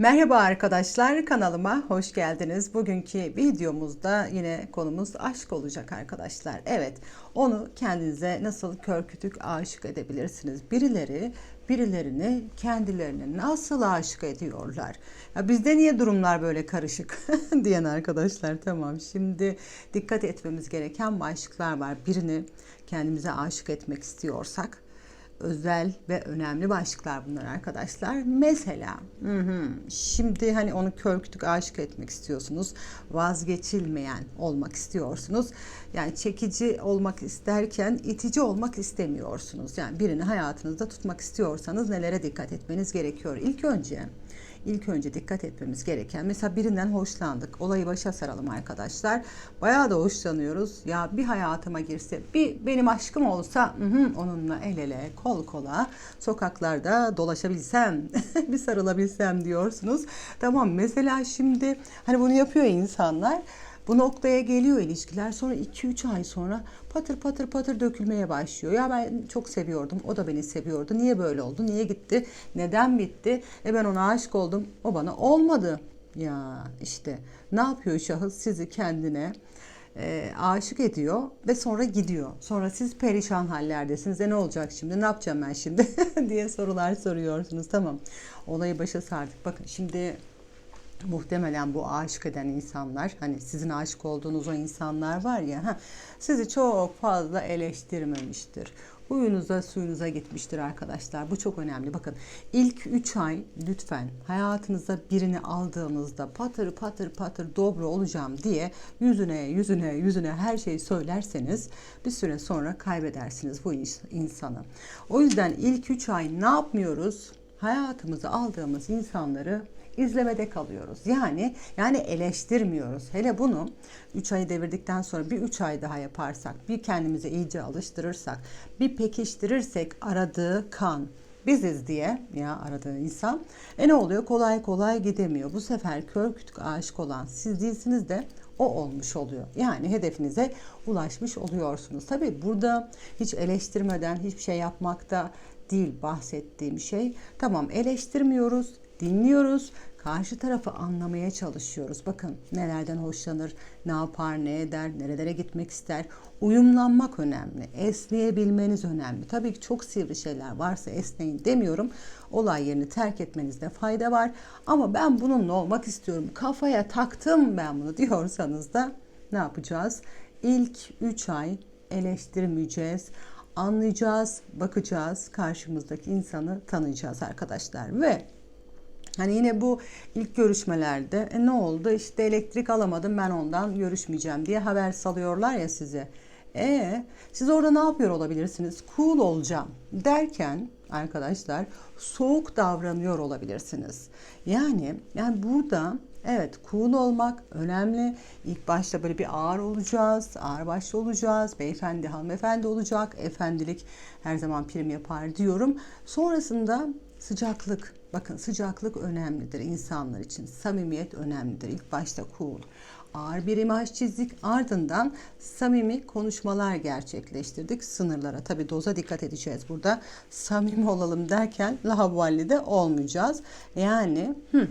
Merhaba arkadaşlar kanalıma hoş geldiniz. Bugünkü videomuzda yine konumuz aşk olacak arkadaşlar. Evet onu kendinize nasıl kör kütük aşık edebilirsiniz? Birileri birilerini kendilerine nasıl aşık ediyorlar? Ya bizde niye durumlar böyle karışık diyen arkadaşlar tamam. Şimdi dikkat etmemiz gereken başlıklar var. Birini kendimize aşık etmek istiyorsak özel ve önemli başlıklar bunlar arkadaşlar. Mesela hı hı, şimdi hani onu kör kütük aşık etmek istiyorsunuz. Vazgeçilmeyen olmak istiyorsunuz. Yani çekici olmak isterken itici olmak istemiyorsunuz. Yani birini hayatınızda tutmak istiyorsanız nelere dikkat etmeniz gerekiyor? İlk önce ilk önce dikkat etmemiz gereken mesela birinden hoşlandık. Olayı başa saralım arkadaşlar. Bayağı da hoşlanıyoruz. Ya bir hayatıma girse, bir benim aşkım olsa hı onunla el ele, kol kola sokaklarda dolaşabilsem, bir sarılabilsem diyorsunuz. Tamam mesela şimdi hani bunu yapıyor insanlar. Bu noktaya geliyor ilişkiler. Sonra 2-3 ay sonra patır patır patır dökülmeye başlıyor. Ya ben çok seviyordum. O da beni seviyordu. Niye böyle oldu? Niye gitti? Neden bitti? E ben ona aşık oldum. O bana olmadı. Ya işte ne yapıyor şahıs? Sizi kendine e, aşık ediyor ve sonra gidiyor. Sonra siz perişan hallerdesiniz. E ne olacak şimdi? Ne yapacağım ben şimdi? diye sorular soruyorsunuz. Tamam. Olayı başa sardık. Bakın şimdi muhtemelen bu aşık eden insanlar hani sizin aşık olduğunuz o insanlar var ya sizi çok fazla eleştirmemiştir. Huyunuza suyunuza gitmiştir arkadaşlar. Bu çok önemli. Bakın ilk 3 ay lütfen hayatınıza birini aldığınızda patır patır patır dobro olacağım diye yüzüne yüzüne yüzüne her şeyi söylerseniz bir süre sonra kaybedersiniz bu insanı. O yüzden ilk 3 ay ne yapmıyoruz? Hayatımıza aldığımız insanları izlemede kalıyoruz. Yani yani eleştirmiyoruz. Hele bunu 3 ayı devirdikten sonra bir 3 ay daha yaparsak, bir kendimize iyice alıştırırsak, bir pekiştirirsek aradığı kan biziz diye ya aradığı insan e ne oluyor kolay kolay gidemiyor. Bu sefer kör kütük aşık olan siz değilsiniz de o olmuş oluyor. Yani hedefinize ulaşmış oluyorsunuz. Tabi burada hiç eleştirmeden hiçbir şey yapmakta değil bahsettiğim şey. Tamam eleştirmiyoruz, dinliyoruz Karşı tarafı anlamaya çalışıyoruz. Bakın nelerden hoşlanır, ne yapar, ne eder, nerelere gitmek ister. Uyumlanmak önemli. Esneyebilmeniz önemli. Tabii ki çok sivri şeyler varsa esneyin demiyorum. Olay yerini terk etmenizde fayda var. Ama ben bununla olmak istiyorum. Kafaya taktım ben bunu diyorsanız da ne yapacağız? İlk 3 ay eleştirmeyeceğiz anlayacağız, bakacağız, karşımızdaki insanı tanıyacağız arkadaşlar ve Hani yine bu ilk görüşmelerde e, ne oldu işte elektrik alamadım ben ondan görüşmeyeceğim diye haber salıyorlar ya size. E siz orada ne yapıyor olabilirsiniz? Cool olacağım derken arkadaşlar soğuk davranıyor olabilirsiniz. Yani yani burada evet cool olmak önemli. İlk başta böyle bir ağır olacağız, ağır başlı olacağız. Beyefendi, hanımefendi olacak. Efendilik her zaman prim yapar diyorum. Sonrasında sıcaklık, Bakın sıcaklık önemlidir insanlar için. Samimiyet önemlidir. İlk başta cool. Ağır bir imaj çizdik. Ardından samimi konuşmalar gerçekleştirdik sınırlara. Tabi doza dikkat edeceğiz burada. Samimi olalım derken lahabvalli de olmayacağız. Yani hı,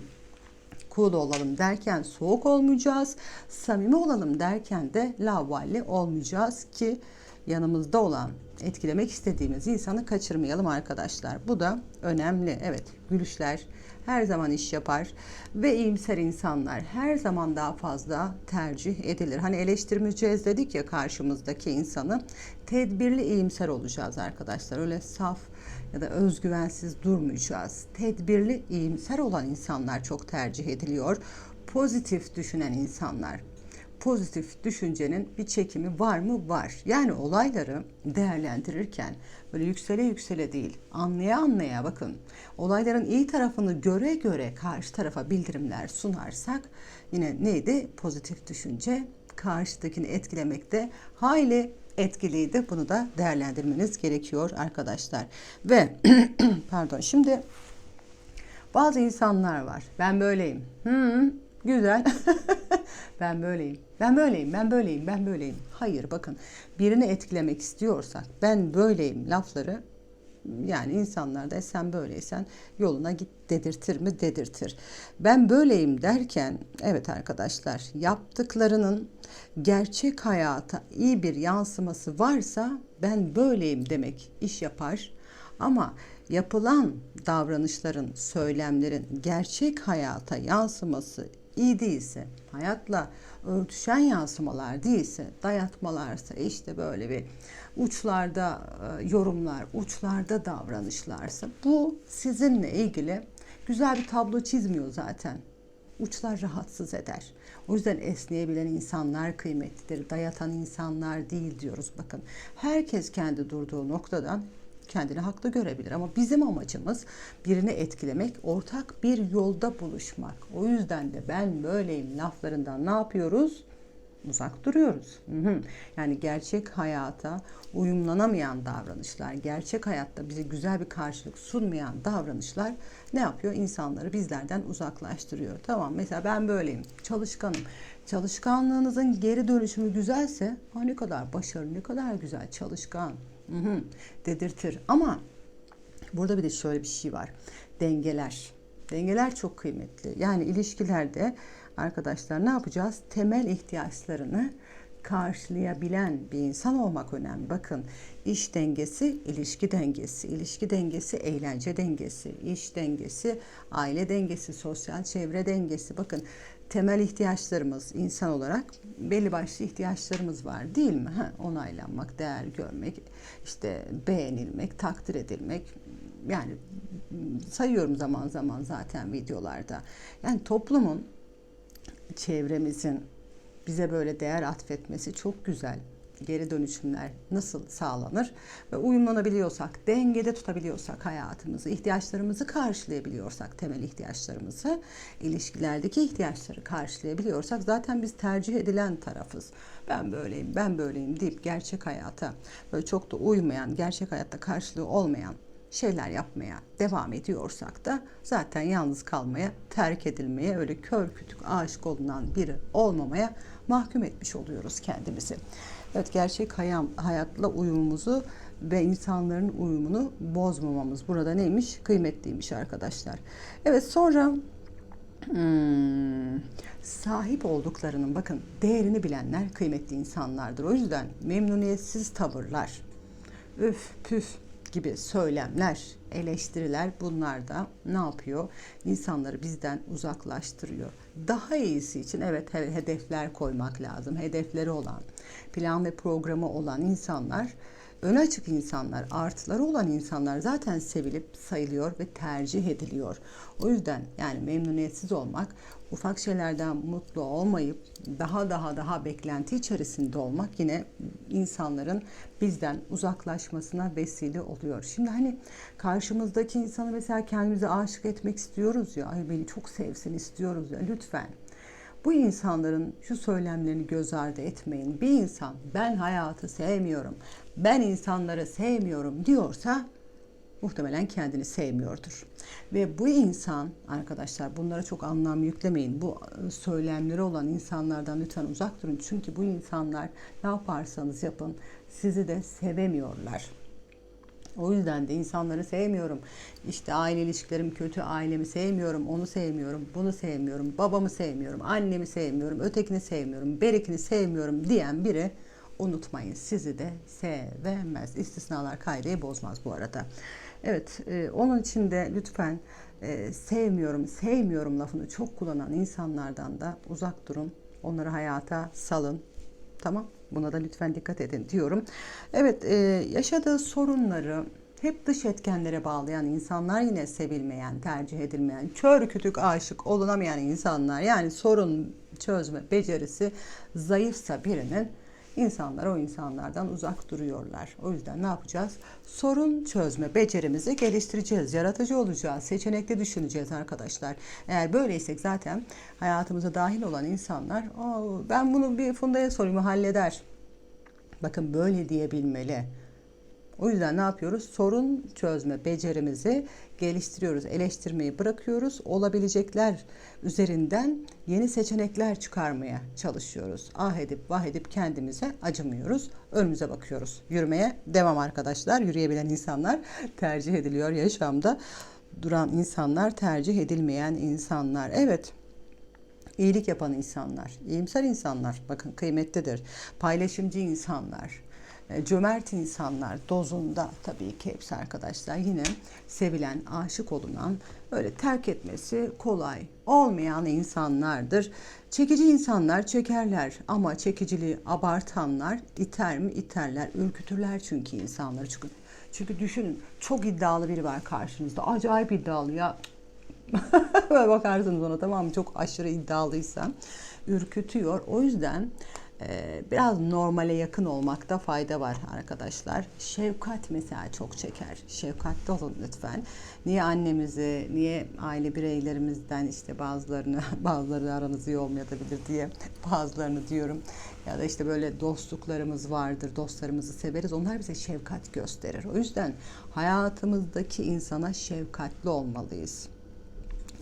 cool olalım derken soğuk olmayacağız. Samimi olalım derken de lavalli olmayacağız ki yanımızda olan etkilemek istediğimiz insanı kaçırmayalım arkadaşlar. Bu da önemli. Evet gülüşler her zaman iş yapar ve iyimser insanlar her zaman daha fazla tercih edilir. Hani eleştirmeyeceğiz dedik ya karşımızdaki insanı tedbirli iyimser olacağız arkadaşlar. Öyle saf ya da özgüvensiz durmayacağız. Tedbirli iyimser olan insanlar çok tercih ediliyor. Pozitif düşünen insanlar pozitif düşüncenin bir çekimi var mı? Var. Yani olayları değerlendirirken böyle yüksele yüksele değil, anlaya anlaya bakın. Olayların iyi tarafını göre göre karşı tarafa bildirimler sunarsak yine neydi? Pozitif düşünce karşıdakini etkilemekte hayli etkiliydi. Bunu da değerlendirmeniz gerekiyor arkadaşlar. Ve pardon şimdi bazı insanlar var. Ben böyleyim. Hmm, güzel. ben böyleyim. Ben böyleyim, ben böyleyim, ben böyleyim. Hayır bakın birini etkilemek istiyorsak ben böyleyim lafları Yani insanlar da "E sen böyleysen yoluna git dedirtir mi dedirtir. Ben böyleyim derken evet arkadaşlar yaptıklarının gerçek hayata iyi bir yansıması varsa ben böyleyim demek iş yapar. Ama yapılan davranışların, söylemlerin gerçek hayata yansıması iyi değilse, hayatla örtüşen yansımalar değilse, dayatmalarsa işte böyle bir uçlarda e, yorumlar, uçlarda davranışlarsa bu sizinle ilgili güzel bir tablo çizmiyor zaten. Uçlar rahatsız eder. O yüzden esneyebilen insanlar kıymetlidir. Dayatan insanlar değil diyoruz bakın. Herkes kendi durduğu noktadan kendini haklı görebilir ama bizim amacımız birini etkilemek, ortak bir yolda buluşmak. O yüzden de ben böyleyim laflarından ne yapıyoruz? Uzak duruyoruz. Yani gerçek hayata uyumlanamayan davranışlar, gerçek hayatta bize güzel bir karşılık sunmayan davranışlar ne yapıyor? İnsanları bizlerden uzaklaştırıyor. Tamam mesela ben böyleyim, çalışkanım. Çalışkanlığınızın geri dönüşümü güzelse, ne kadar başarılı, ne kadar güzel, çalışkan, Hı hı, dedirtir. Ama burada bir de şöyle bir şey var. Dengeler. Dengeler çok kıymetli. Yani ilişkilerde arkadaşlar ne yapacağız? Temel ihtiyaçlarını karşılayabilen bir insan olmak önemli. Bakın iş dengesi, ilişki dengesi, ilişki dengesi, eğlence dengesi, iş dengesi, aile dengesi, sosyal çevre dengesi. Bakın temel ihtiyaçlarımız insan olarak belli başlı ihtiyaçlarımız var değil mi? Ha, onaylanmak, değer görmek, işte beğenilmek, takdir edilmek. Yani sayıyorum zaman zaman zaten videolarda. Yani toplumun, çevremizin bize böyle değer atfetmesi çok güzel geri dönüşümler nasıl sağlanır ve uyumlanabiliyorsak, dengede tutabiliyorsak hayatımızı, ihtiyaçlarımızı karşılayabiliyorsak, temel ihtiyaçlarımızı, ilişkilerdeki ihtiyaçları karşılayabiliyorsak zaten biz tercih edilen tarafız. Ben böyleyim, ben böyleyim deyip gerçek hayata böyle çok da uymayan, gerçek hayatta karşılığı olmayan şeyler yapmaya devam ediyorsak da zaten yalnız kalmaya, terk edilmeye, öyle kör kütük aşık olunan biri olmamaya mahkum etmiş oluyoruz kendimizi. Evet gerçek hayatla uyumumuzu ve insanların uyumunu bozmamamız burada neymiş? Kıymetliymiş arkadaşlar. Evet sonra hmm, sahip olduklarının bakın değerini bilenler kıymetli insanlardır. O yüzden memnuniyetsiz tavırlar, üf püf gibi söylemler, eleştiriler bunlar da ne yapıyor? İnsanları bizden uzaklaştırıyor. Daha iyisi için evet hedefler koymak lazım. Hedefleri olan, plan ve programı olan insanlar öne açık insanlar, artıları olan insanlar zaten sevilip sayılıyor ve tercih ediliyor. O yüzden yani memnuniyetsiz olmak, ufak şeylerden mutlu olmayıp daha daha daha beklenti içerisinde olmak yine insanların bizden uzaklaşmasına vesile oluyor. Şimdi hani karşımızdaki insanı mesela kendimize aşık etmek istiyoruz ya, ay beni çok sevsin istiyoruz ya lütfen. Bu insanların şu söylemlerini göz ardı etmeyin. Bir insan ben hayatı sevmiyorum, ben insanları sevmiyorum diyorsa muhtemelen kendini sevmiyordur. Ve bu insan arkadaşlar bunlara çok anlam yüklemeyin. Bu e, söylemleri olan insanlardan lütfen uzak durun. Çünkü bu insanlar ne yaparsanız yapın sizi de sevemiyorlar. O yüzden de insanları sevmiyorum. İşte aile ilişkilerim kötü, ailemi sevmiyorum, onu sevmiyorum, bunu sevmiyorum, babamı sevmiyorum, annemi sevmiyorum, ötekini sevmiyorum, berikini sevmiyorum diyen biri unutmayın sizi de sevemez. İstisnalar kaideyi bozmaz bu arada. Evet, e, onun için de lütfen e, sevmiyorum, sevmiyorum lafını çok kullanan insanlardan da uzak durun. Onları hayata salın. Tamam? Buna da lütfen dikkat edin diyorum. Evet, e, yaşadığı sorunları hep dış etkenlere bağlayan insanlar yine sevilmeyen, tercih edilmeyen, kör kütük aşık olunamayan insanlar. Yani sorun çözme becerisi zayıfsa birinin İnsanlar o insanlardan uzak duruyorlar. O yüzden ne yapacağız? Sorun çözme becerimizi geliştireceğiz. Yaratıcı olacağız. Seçenekli düşüneceğiz arkadaşlar. Eğer böyleysek zaten hayatımıza dahil olan insanlar ben bunu bir Funda'ya sorayım halleder. Bakın böyle diyebilmeli. O yüzden ne yapıyoruz? Sorun çözme becerimizi geliştiriyoruz. Eleştirmeyi bırakıyoruz. Olabilecekler üzerinden yeni seçenekler çıkarmaya çalışıyoruz. Ah edip vah edip kendimize acımıyoruz. Önümüze bakıyoruz. Yürümeye devam arkadaşlar. Yürüyebilen insanlar tercih ediliyor yaşamda. Duran insanlar tercih edilmeyen insanlar. Evet iyilik yapan insanlar, iyimser insanlar bakın kıymetlidir. Paylaşımcı insanlar, cömert insanlar dozunda tabii ki hepsi arkadaşlar yine sevilen, aşık olunan, öyle terk etmesi kolay olmayan insanlardır. Çekici insanlar çekerler ama çekiciliği abartanlar iter mi iterler, ürkütürler çünkü insanları. Çünkü, çünkü düşünün çok iddialı biri var karşınızda. Acayip iddialı ya Böyle bakarsınız ona tamam mı? Çok aşırı iddialıysa ürkütüyor. O yüzden e, biraz normale yakın olmakta fayda var arkadaşlar. Şefkat mesela çok çeker. Şefkatli olun lütfen. Niye annemizi, niye aile bireylerimizden işte bazılarını, bazıları aranız iyi olmayabilir diye bazılarını diyorum. Ya da işte böyle dostluklarımız vardır, dostlarımızı severiz. Onlar bize şefkat gösterir. O yüzden hayatımızdaki insana şefkatli olmalıyız.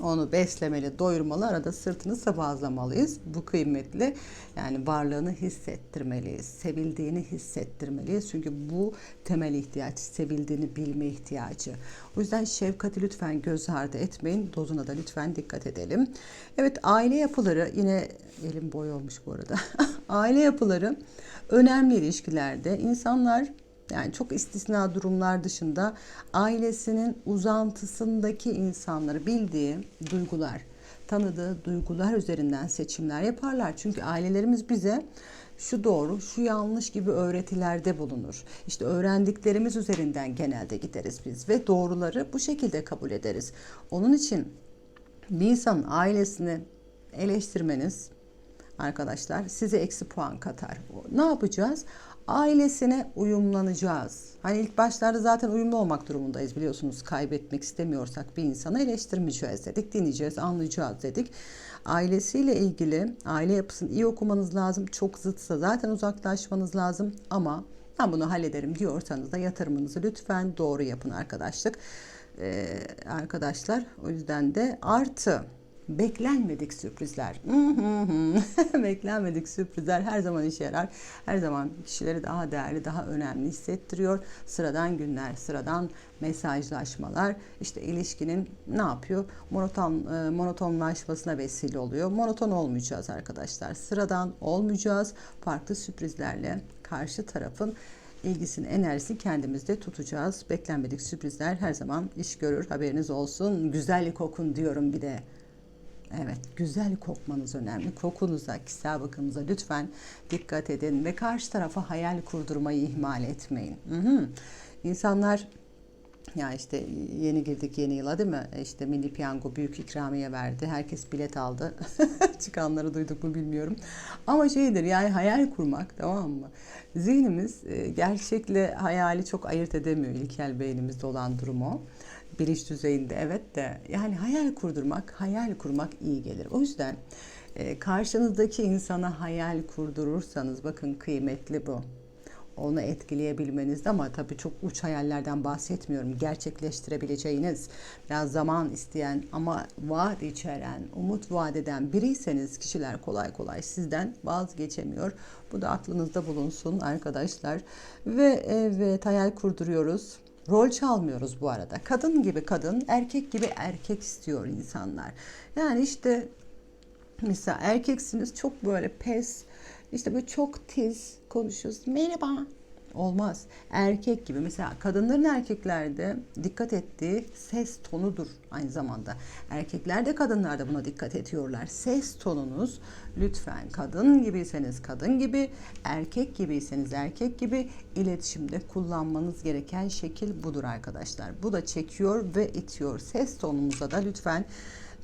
Onu beslemeli, doyurmalı, arada sırtını sıvazlamalıyız. Bu kıymetli. Yani varlığını hissettirmeliyiz. Sevildiğini hissettirmeliyiz. Çünkü bu temel ihtiyaç. Sevildiğini bilme ihtiyacı. O yüzden şefkati lütfen göz ardı etmeyin. Dozuna da lütfen dikkat edelim. Evet aile yapıları yine elim boy olmuş bu arada. aile yapıları önemli ilişkilerde. insanlar yani çok istisna durumlar dışında ailesinin uzantısındaki insanları bildiği duygular, tanıdığı duygular üzerinden seçimler yaparlar. Çünkü ailelerimiz bize şu doğru, şu yanlış gibi öğretilerde bulunur. İşte öğrendiklerimiz üzerinden genelde gideriz biz ve doğruları bu şekilde kabul ederiz. Onun için bir insanın ailesini eleştirmeniz arkadaşlar size eksi puan katar. Ne yapacağız? Ailesine uyumlanacağız. Hani ilk başlarda zaten uyumlu olmak durumundayız biliyorsunuz. Kaybetmek istemiyorsak bir insanı eleştirmeyeceğiz dedik, dinleyeceğiz, anlayacağız dedik. Ailesiyle ilgili aile yapısını iyi okumanız lazım. Çok zıtsa zaten uzaklaşmanız lazım ama ben bunu hallederim diyorsanız da yatırımınızı lütfen doğru yapın arkadaşlık. Ee, arkadaşlar o yüzden de artı beklenmedik sürprizler. beklenmedik sürprizler her zaman işe yarar. Her zaman kişileri daha değerli, daha önemli hissettiriyor. Sıradan günler, sıradan mesajlaşmalar işte ilişkinin ne yapıyor? Monoton e, monotonlaşmasına vesile oluyor. Monoton olmayacağız arkadaşlar. Sıradan olmayacağız. Farklı sürprizlerle karşı tarafın ilgisini, enerjisini kendimizde tutacağız. Beklenmedik sürprizler her zaman iş görür. Haberiniz olsun. Güzel kokun diyorum bir de. Evet, güzel kokmanız önemli. Kokunuza, kişisel bakımınıza lütfen dikkat edin ve karşı tarafa hayal kurdurmayı ihmal etmeyin. Hı hı. İnsanlar ya işte yeni girdik yeni yıla değil mi? İşte Milli Piyango büyük ikramiye verdi. Herkes bilet aldı. Çıkanları duyduk mu bilmiyorum. Ama şeydir yani hayal kurmak tamam mı? Zihnimiz e, gerçekle hayali çok ayırt edemiyor ilkel beynimizde olan durumu bilinç düzeyinde evet de yani hayal kurdurmak, hayal kurmak iyi gelir. O yüzden e, karşınızdaki insana hayal kurdurursanız bakın kıymetli bu. Onu etkileyebilmeniz ama tabii çok uç hayallerden bahsetmiyorum. Gerçekleştirebileceğiniz, biraz zaman isteyen ama vaat içeren, umut vaat eden biriyseniz kişiler kolay kolay sizden vazgeçemiyor. Bu da aklınızda bulunsun arkadaşlar. Ve evet hayal kurduruyoruz Rol çalmıyoruz bu arada. Kadın gibi kadın, erkek gibi erkek istiyor insanlar. Yani işte mesela erkeksiniz çok böyle pes, işte böyle çok tiz konuşuyoruz. Merhaba, olmaz. Erkek gibi mesela kadınların erkeklerde dikkat ettiği ses tonudur aynı zamanda. Erkekler de kadınlar da buna dikkat ediyorlar. Ses tonunuz lütfen kadın gibiyseniz kadın gibi, erkek gibiyseniz erkek gibi iletişimde kullanmanız gereken şekil budur arkadaşlar. Bu da çekiyor ve itiyor. Ses tonumuza da lütfen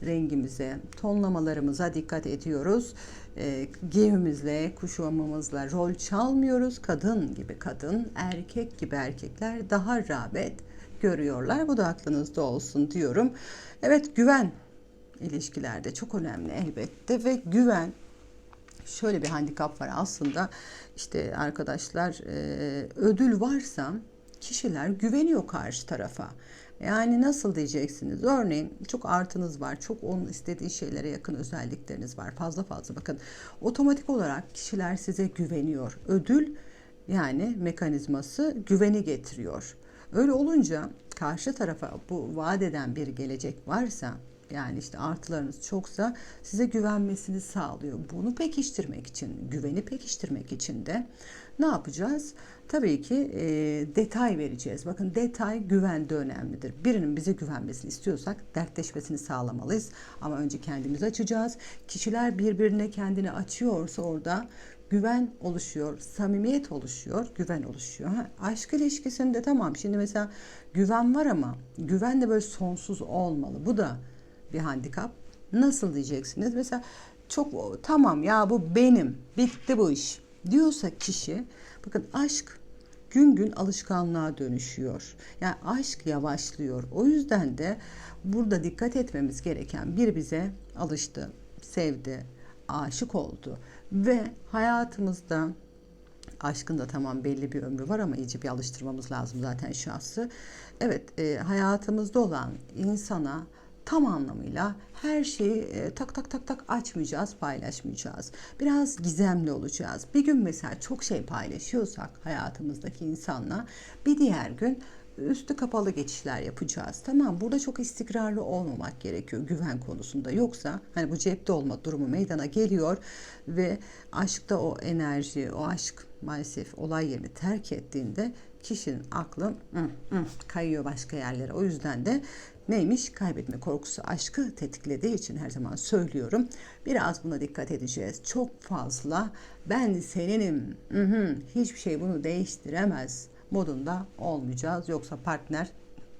rengimize, tonlamalarımıza dikkat ediyoruz. E, giyimimizle, kuşamamızla rol çalmıyoruz. Kadın gibi kadın, erkek gibi erkekler daha rağbet görüyorlar. Bu da aklınızda olsun diyorum. Evet güven ilişkilerde çok önemli elbette ve güven şöyle bir handikap var aslında işte arkadaşlar e, ödül varsa kişiler güveniyor karşı tarafa. Yani nasıl diyeceksiniz? Örneğin çok artınız var. Çok onun istediği şeylere yakın özellikleriniz var. Fazla fazla bakın. Otomatik olarak kişiler size güveniyor. Ödül yani mekanizması güveni getiriyor. Öyle olunca karşı tarafa bu vaat eden bir gelecek varsa yani işte artılarınız çoksa size güvenmesini sağlıyor. Bunu pekiştirmek için, güveni pekiştirmek için de ne yapacağız? Tabii ki e, detay vereceğiz. Bakın detay güven de önemlidir. Birinin bize güvenmesini istiyorsak dertleşmesini sağlamalıyız. Ama önce kendimizi açacağız. Kişiler birbirine kendini açıyorsa orada güven oluşuyor, samimiyet oluşuyor, güven oluşuyor. Ha, aşk ilişkisinde tamam şimdi mesela güven var ama güven de böyle sonsuz olmalı. Bu da bir handikap. Nasıl diyeceksiniz? Mesela çok tamam ya bu benim, bitti bu iş diyorsa kişi bakın aşk gün gün alışkanlığa dönüşüyor. Yani aşk yavaşlıyor. O yüzden de burada dikkat etmemiz gereken bir bize alıştı, sevdi, aşık oldu ve hayatımızda aşkın da tamam belli bir ömrü var ama iyice bir alıştırmamız lazım zaten şahsı. Evet e, hayatımızda olan insana tam anlamıyla her şeyi e, tak tak tak tak açmayacağız, paylaşmayacağız. Biraz gizemli olacağız. Bir gün mesela çok şey paylaşıyorsak hayatımızdaki insanla bir diğer gün üstü kapalı geçişler yapacağız. Tamam burada çok istikrarlı olmamak gerekiyor güven konusunda. Yoksa hani bu cepte olma durumu meydana geliyor ve aşkta o enerji, o aşk maalesef olay yerini terk ettiğinde kişinin aklı hı, hı, kayıyor başka yerlere. O yüzden de neymiş? Kaybetme korkusu aşkı tetiklediği için her zaman söylüyorum. Biraz buna dikkat edeceğiz. Çok fazla ben seninim, hı hı, hiçbir şey bunu değiştiremez modunda olmayacağız. Yoksa partner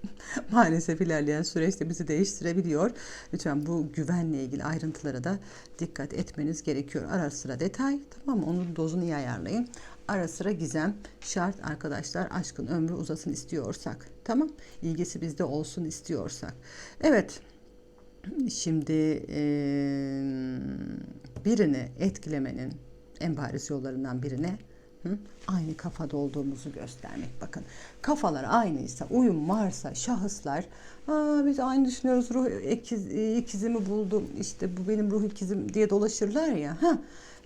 maalesef ilerleyen süreçte bizi değiştirebiliyor. Lütfen bu güvenle ilgili ayrıntılara da dikkat etmeniz gerekiyor. Ara sıra detay tamam mı? Onun dozunu iyi ayarlayın. Ara sıra gizem şart arkadaşlar aşkın ömrü uzasın istiyorsak. Tamam ilgisi bizde olsun istiyorsak. Evet şimdi e, birini etkilemenin en bariz yollarından birine Hı? Aynı kafada olduğumuzu göstermek. Bakın kafalar aynıysa, uyum varsa şahıslar Aa, biz aynı düşünüyoruz ruh ikiz, ikizimi buldum işte bu benim ruh ikizim diye dolaşırlar ya. Ha.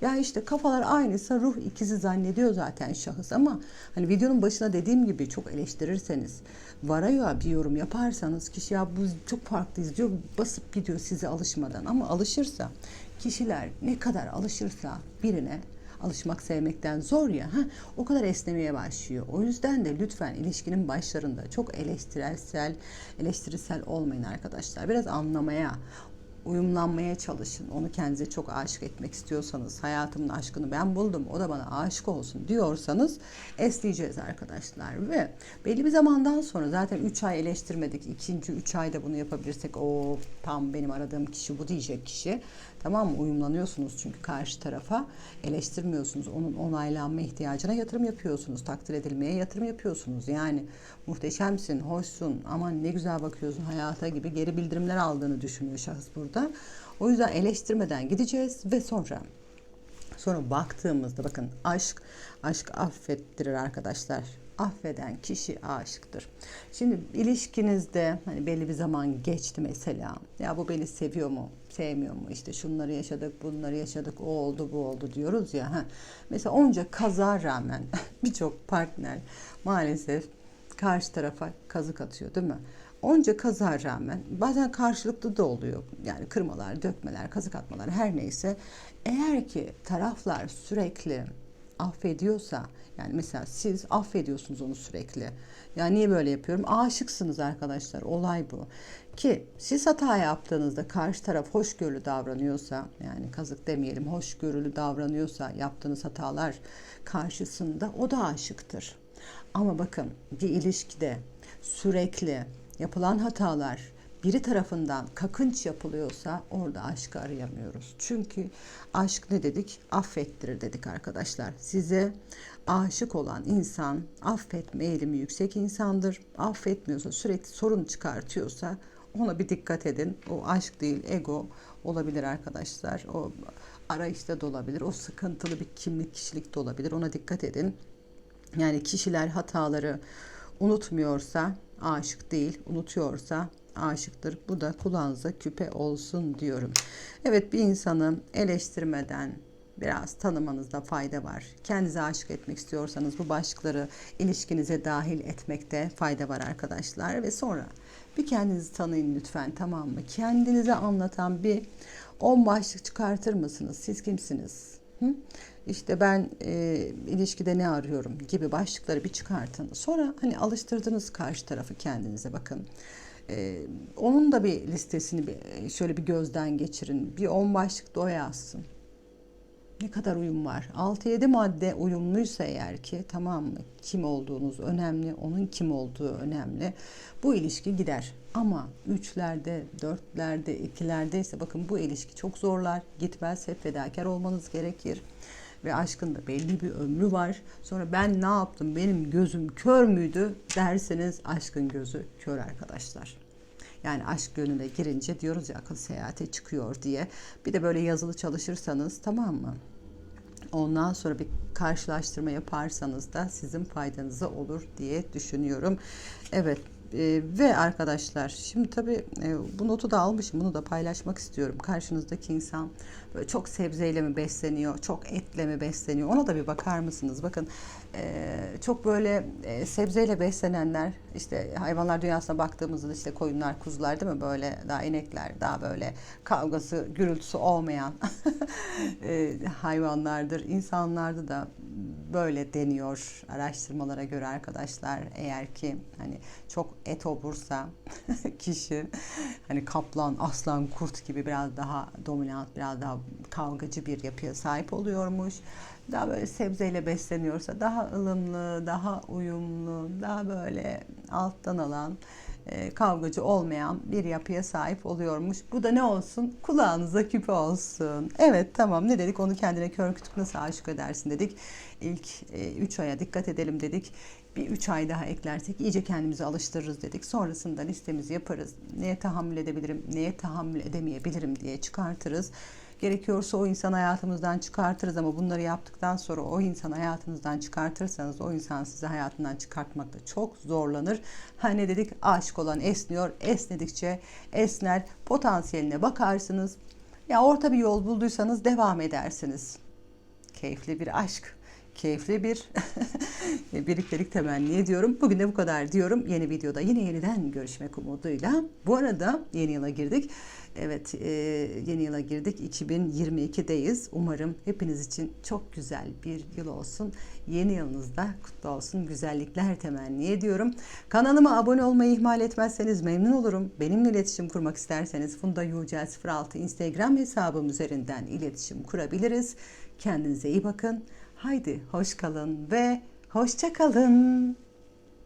Ya işte kafalar aynıysa ruh ikizi zannediyor zaten şahıs ama hani videonun başına dediğim gibi çok eleştirirseniz varaya bir yorum yaparsanız kişi ya bu çok farklıyız diyor basıp gidiyor size alışmadan ama alışırsa kişiler ne kadar alışırsa birine alışmak sevmekten zor ya ha, o kadar esnemeye başlıyor. O yüzden de lütfen ilişkinin başlarında çok eleştirelsel, eleştirisel olmayın arkadaşlar. Biraz anlamaya, uyumlanmaya çalışın. Onu kendinize çok aşık etmek istiyorsanız, hayatımın aşkını ben buldum, o da bana aşık olsun diyorsanız esneyeceğiz arkadaşlar. Ve belli bir zamandan sonra zaten 3 ay eleştirmedik. ikinci 3 ayda bunu yapabilirsek o tam benim aradığım kişi bu diyecek kişi. Tamam mı? Uyumlanıyorsunuz çünkü karşı tarafa eleştirmiyorsunuz. Onun onaylanma ihtiyacına yatırım yapıyorsunuz. Takdir edilmeye yatırım yapıyorsunuz. Yani muhteşemsin, hoşsun, aman ne güzel bakıyorsun hayata gibi geri bildirimler aldığını düşünüyor şahıs burada. O yüzden eleştirmeden gideceğiz ve sonra sonra baktığımızda bakın aşk aşk affettirir arkadaşlar affeden kişi aşıktır. Şimdi ilişkinizde hani belli bir zaman geçti mesela. Ya bu beni seviyor mu? Sevmiyor mu? İşte şunları yaşadık, bunları yaşadık, o oldu, bu oldu diyoruz ya. Ha. Mesela onca kaza rağmen birçok partner maalesef karşı tarafa kazık atıyor değil mi? Onca kaza rağmen bazen karşılıklı da oluyor. Yani kırmalar, dökmeler, kazık atmalar her neyse. Eğer ki taraflar sürekli affediyorsa yani mesela siz affediyorsunuz onu sürekli. Yani niye böyle yapıyorum? Aşıksınız arkadaşlar. Olay bu. Ki siz hata yaptığınızda karşı taraf hoşgörülü davranıyorsa yani kazık demeyelim hoşgörülü davranıyorsa yaptığınız hatalar karşısında o da aşıktır. Ama bakın bir ilişkide sürekli yapılan hatalar biri tarafından kakınç yapılıyorsa orada aşkı arayamıyoruz. Çünkü aşk ne dedik? Affettirir dedik arkadaşlar. Size aşık olan insan affetme eğilimi yüksek insandır. Affetmiyorsa sürekli sorun çıkartıyorsa ona bir dikkat edin. O aşk değil ego olabilir arkadaşlar. O arayışta da olabilir. O sıkıntılı bir kimlik kişilik de olabilir. Ona dikkat edin. Yani kişiler hataları Unutmuyorsa aşık değil, unutuyorsa aşıktır. Bu da kulağınıza küpe olsun diyorum. Evet bir insanı eleştirmeden biraz tanımanızda fayda var. Kendinize aşık etmek istiyorsanız bu başlıkları ilişkinize dahil etmekte fayda var arkadaşlar. Ve sonra bir kendinizi tanıyın lütfen tamam mı? Kendinize anlatan bir 10 başlık çıkartır mısınız? Siz kimsiniz? Hı? İşte ben e, ilişkide ne arıyorum gibi başlıkları bir çıkartın. Sonra hani alıştırdınız karşı tarafı kendinize bakın. E, onun da bir listesini bir, şöyle bir gözden geçirin. Bir 10 başlık da o yazsın. Ne kadar uyum var? 6-7 madde uyumluysa eğer ki tamam mı? Kim olduğunuz önemli, onun kim olduğu önemli. Bu ilişki gider. Ama üçlerde, dörtlerde, ikilerde ise bakın bu ilişki çok zorlar. Gitmez, hep fedakar olmanız gerekir. Ve aşkın da belli bir ömrü var. Sonra ben ne yaptım, benim gözüm kör müydü derseniz aşkın gözü kör arkadaşlar. Yani aşk gönüle girince diyoruz ya akıl seyahate çıkıyor diye. Bir de böyle yazılı çalışırsanız tamam mı? Ondan sonra bir karşılaştırma yaparsanız da sizin faydanıza olur diye düşünüyorum. Evet e, ve arkadaşlar şimdi tabii e, bu notu da almışım bunu da paylaşmak istiyorum. Karşınızdaki insan böyle çok sebzeyle mi besleniyor, çok etle mi besleniyor ona da bir bakar mısınız? Bakın e, çok böyle e, sebzeyle beslenenler işte hayvanlar dünyasına baktığımızda işte koyunlar, kuzular değil mi böyle daha inekler daha böyle kavgası, gürültüsü olmayan e, hayvanlardır. İnsanlarda da böyle deniyor araştırmalara göre arkadaşlar. Eğer ki hani çok et obursa kişi hani kaplan, aslan, kurt gibi biraz daha dominant, biraz daha kavgacı bir yapıya sahip oluyormuş. Daha böyle sebzeyle besleniyorsa daha ılımlı, daha uyumlu, daha böyle alttan alan e, kavgacı olmayan bir yapıya sahip oluyormuş. Bu da ne olsun? Kulağınıza küpe olsun. Evet tamam ne dedik? Onu kendine kör kütük nasıl aşık edersin dedik. İlk 3 e, aya dikkat edelim dedik. Bir 3 ay daha eklersek iyice kendimizi alıştırırız dedik. Sonrasında listemizi yaparız. Neye tahammül edebilirim, neye tahammül edemeyebilirim diye çıkartırız. Gerekiyorsa o insan hayatımızdan çıkartırız ama bunları yaptıktan sonra o insan hayatınızdan çıkartırsanız o insan sizi hayatından çıkartmakta çok zorlanır. Hani dedik aşık olan esniyor. Esnedikçe esner. Potansiyeline bakarsınız. Ya orta bir yol bulduysanız devam edersiniz. Keyifli bir aşk keyifli bir birliktelik temenni ediyorum. Bugün de bu kadar diyorum. Yeni videoda yine yeniden görüşmek umuduyla. Bu arada yeni yıla girdik. Evet e, yeni yıla girdik. 2022'deyiz. Umarım hepiniz için çok güzel bir yıl olsun. Yeni yılınızda kutlu olsun. Güzellikler temenni ediyorum. Kanalıma abone olmayı ihmal etmezseniz memnun olurum. Benimle iletişim kurmak isterseniz Funda Yücel 06 Instagram hesabım üzerinden iletişim kurabiliriz. Kendinize iyi bakın. Haydi hoş kalın ve hoşça kalın.